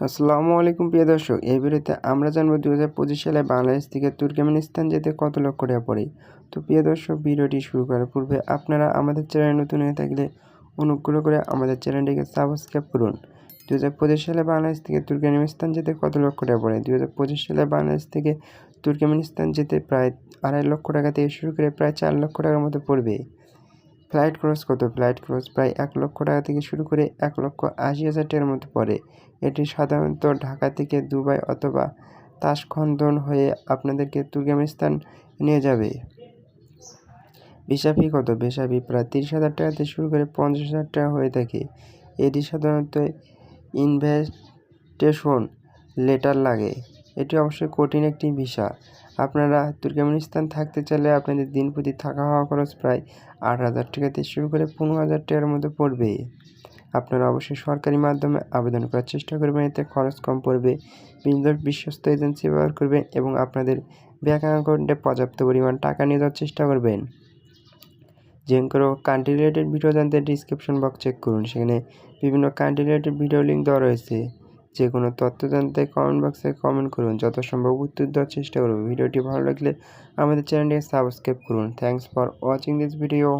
আসসালামু আলাইকুম, প্রিয় দর্শক। এই ভিডিওতে আমরা জানব দু হাজার পঁচিশ সালে বাংলাদেশ থেকে তুর্কমেনিস্তান যেতে কত লক্ষ টাকা পড়ে। তো প্রিয় দর্শক, ভিডিওটি শুরু করার পূর্বে আপনারা আমাদের চ্যানেল নতুন হয়ে থাকলে অনুগ্রহ করে আমাদের চ্যানেলটিকে সাবস্ক্রাইব করুন। দু হাজার পঁচিশ সালে বাংলাদেশ থেকে তুর্কমেনিস্তান যেতে কত লক্ষ টাকা পড়ে? দু হাজার পঁচিশ সালে বাংলাদেশ থেকে তুর্কমেনিস্তান যেতে প্রায় আড়াই লক্ষ টাকা থেকে শুরু করে প্রায় চার লক্ষ টাকার মতো পড়বে। ফ্লাইট খরচ কত? ফ্লাইট খরচ প্রায় এক লক্ষ টাকা থেকে শুরু করে এক লক্ষ আশি হাজার টাকার মতো পড়ে। এটি সাধারণত ঢাকা থেকে দুবাই অথবা তাসখন্দন হয়ে আপনাদেরকে তুর্কমেনিস্তান নিয়ে যাবে। ভিসা ফি কত? ভিসা ফি প্রায় তিরিশ হাজার টাকা থেকে শুরু করে পঞ্চাশ হাজার টাকা হয়ে থাকে। এটি সাধারণত ইনভেস্টেশন লেটার লাগে। এটি অবশ্যই কঠিন একটি ভিসা আপনারা তুর্কমেনিস্তান থাকতে চাইলে আপনাদের দিন প্রতি থাকা হওয়া খরচ প্রায় আট হাজার টাকা থেকে শুরু করে পনেরো হাজার টাকার মধ্যে পড়বে। আপনারা অবশ্যই সরকারি মাধ্যমে আবেদন করার চেষ্টা করবেন, এতে খরচ কম পড়বে বিশ্বস্ত এজেন্সি ব্যবহার করবেন এবং আপনাদের ব্যাঙ্ক অ্যাকাউন্টে পর্যাপ্ত পরিমাণ টাকা নিয়ে যাওয়ার চেষ্টা করবেন। যে কোনো কান্ট্রি রিলেটেড ভিডিও জানতে ডিসক্রিপশন বক্স চেক করুন, সেখানে বিভিন্ন কান্ট্রি রিলেটেড ভিডিও লিঙ্ক দেওয়া রয়েছে। যে কোনো তথ্য জানতে কমেন্ট বক্সে কমেন্ট করুন। যত সম্ভব উত্তর দেওয়ার চেষ্টা করব। ভিডিওটি ভালো লাগলে আমাদের চ্যানেলটিকে সাবস্ক্রাইব করুন। Thanks for watching this video